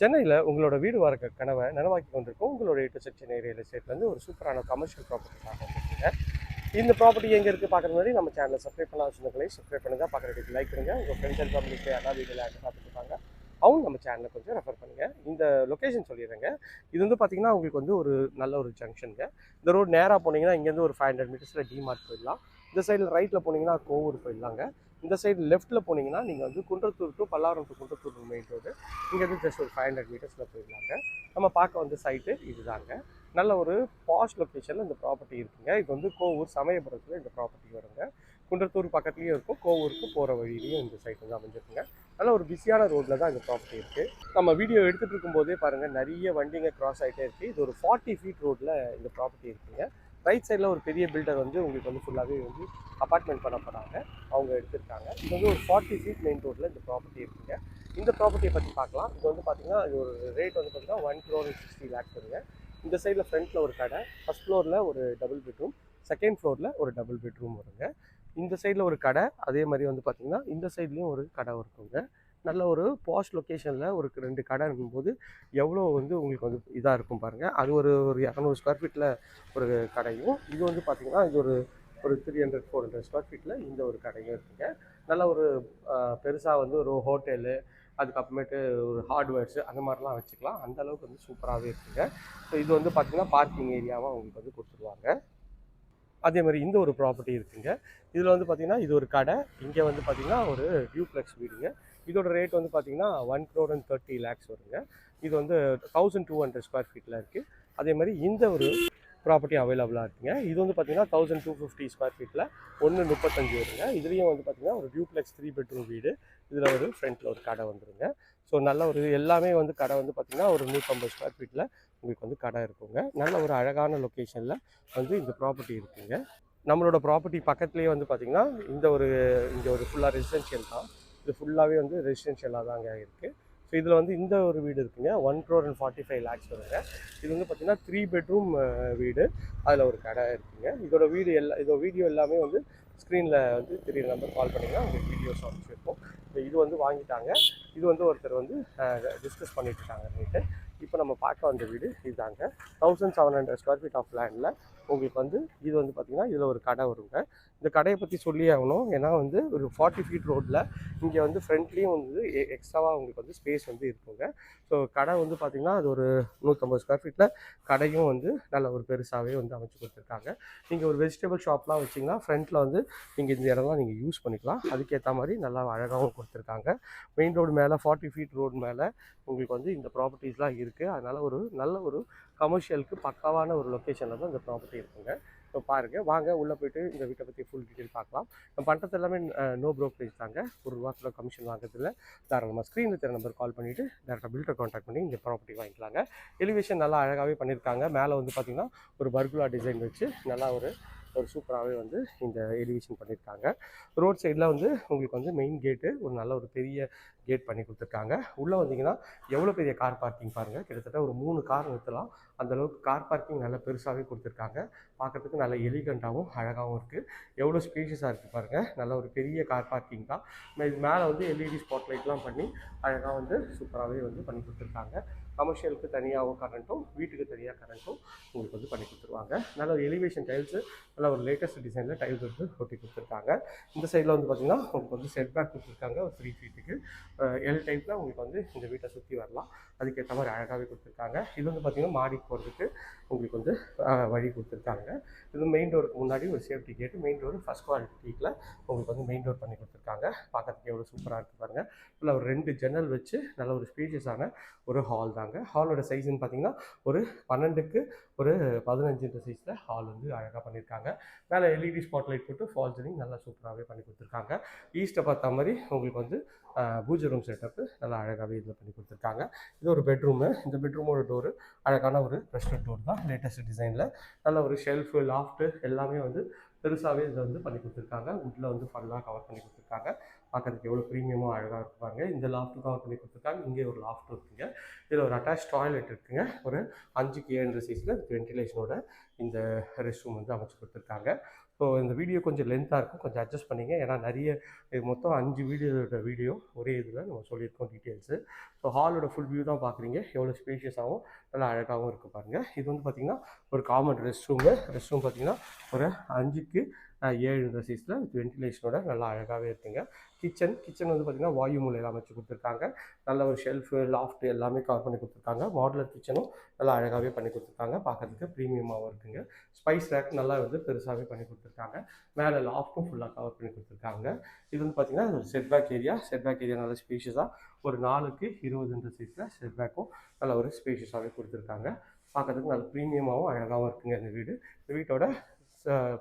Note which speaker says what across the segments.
Speaker 1: சென்னையில் உங்களோட வீடு வர கனவை நனவாக்கி கொண்டிருக்கும். உங்களோட இன்டர்செக்ஷன் செக்ஷன் ஏரியா எஸ்டேட்லேருந்து ஒரு சூப்பரான கமர்ஷியல் ப்ராப்பர்ட்டிக்காக வந்துருக்கீங்க. இந்த ப்ராப்பர்ட்டி எங்கே இருக்குது பார்க்குற மாதிரி நம்ம சேனலை சப்ஸ்கிரைப் பண்ணலாம் சொன்னங்களே சப்ஸ்கிரைப் பண்ணுங்கள் பார்க்குறதுக்கு லைக் பண்ணுங்கள் உங்கள் ஃப்ரெண்ட்ஸ் அண்ட் ஃபேமிலிக்கு எல்லா வீடியோவில் பார்த்துருப்பாங்க பார்த்துட்டு இருப்பாங்க. அவங்க நம்ம சேனலை கொஞ்சம் ரெஃபர் பண்ணுங்கள் இந்த லொக்கேஷன் சொல்லிடுறேங்க. இது வந்து பார்த்தீங்கன்னா உங்களுக்கு வந்து ஒரு நல்ல ஒரு ஜங்ஷனுங்க இந்த ரோடு நேராக போனீங்கன்னா இங்கேருந்து ஒரு ஃபைவ் ஹண்ட்ரட் மீட்டர்ஸில் டிமார்ட் போயிடலாம். இந்த சைடில் ரைட்டில் போனீங்கன்னா கோவூர் போயிடலாங்க. இந்த சைடு லெஃப்ட்டில் போனீங்கன்னா நீங்கள் வந்து Kundrathur to Pallavaram to Kundrathur main road இங்கேருந்து ஜஸ்ட் ஒரு ஃபைவ் ஹண்ட்ரட் மீட்டர்ஸில் போயிடலாங்க. நம்ம பார்க்க வந்து சைட்டு இதுதாங்க. நல்ல ஒரு பாஷ் லொக்கேஷனில் இந்த ப்ராப்பர்ட்டி இருக்குங்க. இது வந்து கோவூர் சமயபுரத்தில் இந்த ப்ராப்பர்ட்டி வருங்க. குன்றத்தூர் பக்கத்துலேயும் இருக்கும். கோவூருக்கு போகிற வழியிலையும் இந்த சைட் வந்து அமைஞ்சிருக்குங்க. அதனால் ஒரு பிஸியான ரோட்டில் தான் இந்த ப்ராப்பர்ட்டி இருக்குது நம்ம வீடியோ எடுத்துகிட்டு இருக்கும்போதே பாருங்கள் நிறைய வண்டிங்க கிராஸ் ஆகிட்டே இருக்குது இது ஒரு ஃபார்ட்டி ஃபீட் ரோட்டில் இந்த ப்ராப்பர்ட்டி இருக்குங்க. ரைட் சைடில் ஒரு பெரிய பில்டர் வந்து உங்களுக்கு வந்து ஃபுல்லாகவே வந்து அப்பார்ட்மெண்ட் பண்ண போகிறாங்க அவங்க எடுத்திருக்காங்க. இது வந்து ஒரு ஃபார்ட்டி ஃபீட் மெயின் ரோட்டில் இந்த ப்ராப்பர்ட்டி இருக்குங்க. இந்த ப்ராப்பர்ட்டியை பற்றி பார்க்கலாம். இது வந்து பார்த்தீங்கன்னா இது ஒரு ரேட் வந்து பார்த்தீங்கன்னா ஒன் க்ரோர் சிக்ஸ்டி லேக்ஸ் வருங்க. இந்த சைடில் ஃப்ரண்ட்டில் ஒரு கடை ஃபஸ்ட் ஃப்ளோரில் ஒரு டபுள் பெட்ரூம் செகண்ட் ஃப்ளோரில் ஒரு டபுள் பெட்ரூம் வருங்க. இந்த சைடில் ஒரு கடை அதே மாதிரி வந்து பார்த்திங்கன்னா இந்த சைட்லேயும் ஒரு கடை இருக்குங்க. நல்ல ஒரு பாஸ்ட் லொக்கேஷனில் ஒரு ரெண்டு கடை இருக்கும்போது எவ்வளோ வந்து உங்களுக்கு வந்து இதாக இருக்கும் பாருங்கள் அது ஒரு ஒரு இரநூறு ஸ்கொயர் ஃபீட்டில் ஒரு கடையும் இது வந்து பார்த்திங்கன்னா இது ஒரு ஒரு three hundred four hundred square ஃபீட்டில் இந்த ஒரு கடையும் இருக்குங்க. நல்ல ஒரு பெருசாக வந்து ஒரு ஹோட்டலு அதுக்கப்புறமேட்டு ஒரு ஹார்ட்வேர்ஸு அந்த மாதிரிலாம் வச்சுக்கலாம். அந்த அளவுக்கு வந்து சூப்பராகவே இருக்குங்க. ஸோ இது வந்து பார்த்திங்கன்னா பார்க்கிங் ஏரியாவாக உங்களுக்கு வந்து கொடுத்துருவாங்க. அதே மாதிரி இந்த ஒரு ப்ராப்பர்ட்டி இருக்குங்க. இதில் வந்து பார்த்திங்கன்னா இது ஒரு கடை. இங்கே வந்து பார்த்திங்கன்னா ஒரு டியூப்ளெக்ஸ் வீடுங்க. இதோட ரேட் வந்து பார்த்திங்கன்னா one crore and thirty lakhs வருங்க. இது வந்து தௌசண்ட் டூ ஹண்ட்ரட் ஸ்கொயர் ஃபீட்டில் இருக்குது அதே மாதிரி இந்த ஒரு ப்ராப்பர்ட்டி அவைலபிளாக இருக்குங்க. இது வந்து பார்த்திங்கன்னா தௌசண்ட் டூ ஃபிஃப்டி ஸ்கொயர் ஃபீட்டில் ஒன்று முப்பத்தஞ்சு வருங்க. இதுலேயும் வந்து பார்த்திங்கன்னா ஒரு டியூப்ளெக்ஸ் த்ரீ பெட்ரூம் வீடு. இதில் ஒரு ஃப்ரண்ட்டில் ஒரு கடை வந்துருங்க. ஸோ நல்ல ஒரு எல்லாமே வந்து கடை வந்து பார்த்திங்கன்னா ஒரு நூற்றம்பது ஸ்கொயர் ஃபீட்டில் உங்களுக்கு வந்து கடை இருக்குங்க. நல்ல ஒரு அழகான லொக்கேஷனில் வந்து இந்த ப்ராப்பர்ட்டி இருக்குங்க. நம்மளோட ப்ராப்பர்ட்டி பக்கத்துலேயே வந்து பார்த்திங்கன்னா இந்த ஒரு இங்கே ஒரு ஃபுல்லாக ரெசிடென்ஷியல் தான். இது ஃபுல்லாகவே வந்து ரெசிடென்ஷியலாக தாங்க இருக்குது ஸோ இதில் வந்து இந்த ஒரு வீடு இருக்குங்க. One crore and forty five lakhs வருங்க. இது வந்து பார்த்திங்கன்னா த்ரீ பெட்ரூம் வீடு. அதில் ஒரு கடை இருக்குங்க. இதோட வீடு எல்லா இதோட வீடியோ எல்லாமே வந்து ஸ்க்ரீனில் வந்து தெரிய நம்பர் கால் பண்ணிங்கன்னா உங்களுக்கு வீடியோஸ் அனுப்பிச்சிருப்போம் இது வந்து வாங்கிட்டாங்க. இது வந்து ஒருத்தர் வந்து டிஸ்கஸ் பண்ணிட்டு இருக்காங்க ரேட்டு இப்போ நம்ம பார்க்க வந்த வீடு இதுதாங்க. Thousand seven hundred square feet of லேண்டில் உங்களுக்கு வந்து இது வந்து பார்த்திங்கன்னா இதில் ஒரு கடை வருங்க. இந்த கடையை பற்றி சொல்லி ஆகணும். ஏன்னா வந்து ஒரு ஃபார்ட்டி ஃபீட் ரோட்டில் இங்கே வந்து ஃப்ரண்ட்லேயும் வந்து எக்ஸ்ட்ராவாக உங்களுக்கு வந்து ஸ்பேஸ் வந்து இருக்குங்க. ஸோ கடை வந்து பார்த்திங்கன்னா அது ஒரு நூற்றம்பது ஸ்கொயர் ஃபீட்டில் கடையும் வந்து நல்ல ஒரு பெருசாகவே வந்து அமைச்சு கொடுத்துருக்காங்க. நீங்கள் ஒரு வெஜிடபிள் ஷாப்லாம் வச்சிங்கன்னா ஃப்ரண்ட்டில் வந்து நீங்கள் இந்த இடம்லாம் நீங்கள் யூஸ் பண்ணிக்கலாம். அதுக்கேற்ற மாதிரி நல்லா அழகாகவும் கொடுத்துருக்காங்க. மெயின் ரோடு மேலே ஃபார்ட்டி ஃபீட் ரோடு மேலே உங்களுக்கு வந்து இந்த ப்ராப்பர்ட்டிஸ்லாம் இருக்குது இருக்குது அதனால் ஒரு நல்ல ஒரு கமர்ஷியலுக்கு பக்காவான ஒரு லொக்கேஷனில் தான் இந்த ப்ராப்பர்ட்டி இருக்குங்க. இப்போ பாருங்கள் வாங்க உள்ளே போயிட்டு இந்த வீட்டை பற்றி ஃபுல் டீட்டெயில் பார்க்கலாம். நம்ம பண்ணுறது எல்லாமே நோ ப்ரோக்கரேஜ் தாங்க. ஒரு ரூபா கமிஷன் வாங்குறதுல தாராளமாக ஸ்க்ரீனில் தெரிய நம்பர் கால் பண்ணிவிட்டு டேரெக்டாக பில்டர் காண்டாக்ட் பண்ணி இந்த ப்ராப்பர்ட்டி வாங்கிக்கலாங்க. எலிவேஷன் நல்லா அழகாகவே பண்ணியிருக்காங்க மேலே வந்து பார்த்திங்கன்னா ஒரு பர்குலா டிசைன் வச்சு நல்லா ஒரு ஒரு சூப்பராகவே வந்து இந்த எலிவேஷன் பண்ணியிருக்காங்க ரோட் சைடில் வந்து உங்களுக்கு வந்து மெயின் கேட்டு ஒரு நல்ல ஒரு பெரிய கேட் பண்ணி கொடுத்துருக்காங்க. உள்ளே வந்தீங்கன்னா எவ்வளோ பெரிய கார் பார்க்கிங் பாருங்கள் கிட்டத்தட்ட ஒரு மூணு கார் நிறுத்தலாம். அந்தளவுக்கு கார் பார்க்கிங் நல்லா பெருசாகவே கொடுத்துருக்காங்க. பார்க்குறதுக்கு நல்ல எலிகண்ட்டாகவும் அழகாகவும் இருக்குது எவ்வளோ ஸ்பேஷியஸாக இருக்குது பாருங்கள் நல்ல ஒரு பெரிய கார் பார்க்கிங் தான். இது மேலே வந்து எல்இடி ஸ்பாட் லைட்லாம் பண்ணி அழகாக வந்து சூப்பராகவே வந்து பண்ணி கொடுத்துருக்காங்க. கமர்ஷியலுக்கு தனியாகவும் கரண்ட்டும் வீட்டுக்கு தனியாக கரண்ட்டும் உங்களுக்கு வந்து பண்ணி கொடுத்துருவாங்க. நல்ல ஒரு எலிவேஷன் டைல்ஸு நல்ல ஒரு லேட்டஸ்ட் டிசைனில் டைல்ஸ் வந்து ஒட்டி கொடுத்துருக்காங்க. இந்த சைடில் வந்து பார்த்திங்கன்னா உங்களுக்கு வந்து செட் பேக் கொடுத்துருக்காங்க ஒரு த்ரீ ஃபீட்டுக்கு எல் டைப்பில் உங்களுக்கு வந்து இந்த வீட்டை சுற்றி வரலாம். அதுக்கேற்ற மாதிரி அழகாகவே கொடுத்துருக்காங்க. இது வந்து பார்த்திங்கன்னா மாடிக்கு போகிறதுக்கு உங்களுக்கு வந்து வழி கொடுத்துருக்காங்க. இது மெயின் டோருக்கு முன்னாடி ஒரு சேஃப்டி கேட்டு மெயின் டோர் ஃபஸ்ட் குவாலிட்டியில் உங்களுக்கு வந்து மெயின் டோர் பண்ணி கொடுத்துருக்காங்க. பார்க்கறதுக்கு எவ்வளோ சூப்பராக இருக்குது பாருங்கள் இல்லை ஒரு ரெண்டு ஜன்னல் வச்சு நல்ல ஒரு ஸ்பீஷியஸான ஒரு ஹால் தாங்க. ஹாலோட சைஸ்ன்னு பார்த்தீங்கன்னா ஒரு பன்னெண்டுக்கு ஒரு பதினஞ்சுன்ற சைஸில் ஹால் வந்து அழகாக பண்ணியிருக்காங்க மேலே எல்இடி ஸ்பாட் லைட் போட்டு ஃபால் சீலிங் நல்லா சூப்பராகவே பண்ணி கொடுத்துருக்காங்க. ஈஸ்ட்டை பார்த்த மாதிரி உங்களுக்கு வந்து பூஜை ரூம் செட்டப்பு நல்லா அழகாகவே இதில் பண்ணி கொடுத்துருக்காங்க. இது இது ஒரு பெட்ரூமு இந்த பெட்ரூமோட டோரு அழகான ஒரு ரெஸ்டாரண்ட் டோர் தான் லேட்டஸ்ட் டிசைனில் நல்ல ஒரு ஷெல்ஃபு லாஃப்ட்டு எல்லாமே வந்து பெருசாகவே இதில் வந்து பண்ணி கொடுத்துருக்காங்க. உட்டில் வந்து ஃபுல்லாக கவர் பண்ணி கொடுத்துருக்காங்க. பார்க்கறதுக்கு எவ்வளோ ப்ரீமியமாக அழகாக இருப்பாங்க இந்த லாஃப்ட்டு கவர் பண்ணி கொடுத்துருக்காங்க. இங்கே ஒரு லாஃப்ட் இருக்குங்க. இதில் ஒரு அட்டாச் டாய்லெட் இருக்குங்க. ஒரு அஞ்சுக்கு ஏழு சைஸில் வென்டிலேஷனோட இந்த ரெஸ்ட் ரூம் வந்து அமைச்சு கொடுத்துருக்காங்க. ஸோ இந்த வீடியோ கொஞ்சம் லென்த்தாக இருக்கும். கொஞ்சம் அட்ஜஸ்ட் பண்ணிங்க. ஏன்னா நிறைய இது மொத்தம் அஞ்சு வீடியோட வீடியோ ஒரே இதில் நம்ம சொல்லியிருக்கோம் டீட்டெயில்ஸு ஸோ ஹாலோட ஃபுல் வியூ தான் பார்க்குறீங்க. எவ்வளோ ஸ்பேஷியஸாகவும் நல்லா அழகாகவும் இருக்குது பாருங்கள் இது வந்து பார்த்திங்கன்னா ஒரு common rest room rest room பார்த்திங்கன்னா ஒரு அஞ்சுக்கு ஏழு சைஸில் வென்டிலேஷனோட நல்லா அழகாகவே இருக்குங்க. கிச்சன் கிச்சன் வந்து பார்த்திங்கன்னா வாயு மூலையில் அமைச்சு கொடுத்துருக்காங்க. நல்ல ஒரு ஷெல்ஃபு லாஃப்ட் எல்லாமே கவர் பண்ணி கொடுத்துருக்காங்க. மாடுலர் கிச்சனும் நல்லா அழகாகவே பண்ணி கொடுத்துருக்காங்க. பார்க்குறதுக்கு ப்ரீமியமாகவும் இருக்குங்க. ஸ்பைஸ் ரேக் நல்லா வந்து பெருசாகவே பண்ணி கொடுத்துருக்காங்க. மேலே லாஃப்ட்டும் ஃபுல்லாக கவர் பண்ணி கொடுத்துருக்காங்க. இது வந்து பார்த்திங்கன்னா ஒரு set back area set back area நல்ல ஸ்பேஷியஸாக ஒரு நாளுக்கு இருபதுன்ற சைஸில் செட் பேக்கும் நல்ல ஒரு ஸ்பேஷியஸாகவே கொடுத்துருக்காங்க. பார்க்கறதுக்கு நல்ல ப்ரீமியமாகவும் அழகாகவும் இருக்குங்க இந்த வீடு. இந்த வீட்டோட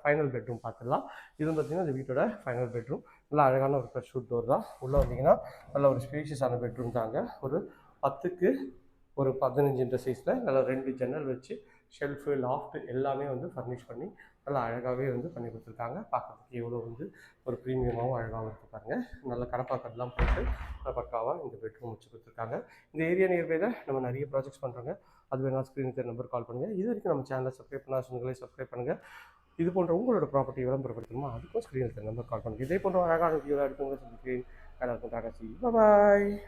Speaker 1: ஃபைனல் பெட்ரூம் பார்த்துடலாம். இது வந்து பார்த்திங்கன்னா இந்த வீட்டோட ஃபைனல் பெட்ரூம் நல்லா அழகான ஒரு ஃப்ரெஷ் வுட் டோர் தான். உள்ளே வந்தீங்கன்னா நல்ல ஒரு ஸ்பேஷியஸான பெட்ரூம் தாங்க. ஒரு பத்துக்கு ஒரு பதினஞ்சுன்ற சைஸில் நல்லா ரெண்டு ஜன்னல் வச்சு ஷெல்ஃபு லாஃப்ட் எல்லாமே வந்து ஃபர்னிஷ் பண்ணி நல்லா அழகாகவே வந்து பண்ணி கொடுத்துருக்காங்க. பார்க்குறதுக்கு எவ்வளோ வந்து ஒரு ப்ரீமியமாகவும் அழகாகவும் இருக்கு பாருங்கள் நல்ல கடப்பாக்கெல்லாம் போட்டு பக்காவாக இந்த பெட்ரூம் வச்சு கொடுத்துருக்காங்க. இந்த ஏரியா நியர்பையில் நம்ம நிறைய ப்ராஜெக்ட்ஸ் பண்ணுறாங்க அது வேணால் ஸ்க்ரீனுக்கு நம்பர் கால் பண்ணுங்கள் இது வரைக்கும் நம்ம சேனலை சப்ஸ்கிரைப் பண்ணால் சொன்னங்களே சப்ஸ்கிரைப் பண்ணுங்கள் இது போன்ற உங்களோட ப்ராப்பர்ட்டி விளம்பரப்படுத்தணுமா அதுக்கும் ஸ்க்ரீனில் நம்பர் கால் பண்ணுங்கள் இதே போன்ற அழகான வீடியோ எடுத்து உங்களை சந்திக்கிறேன். நல்லா பாய்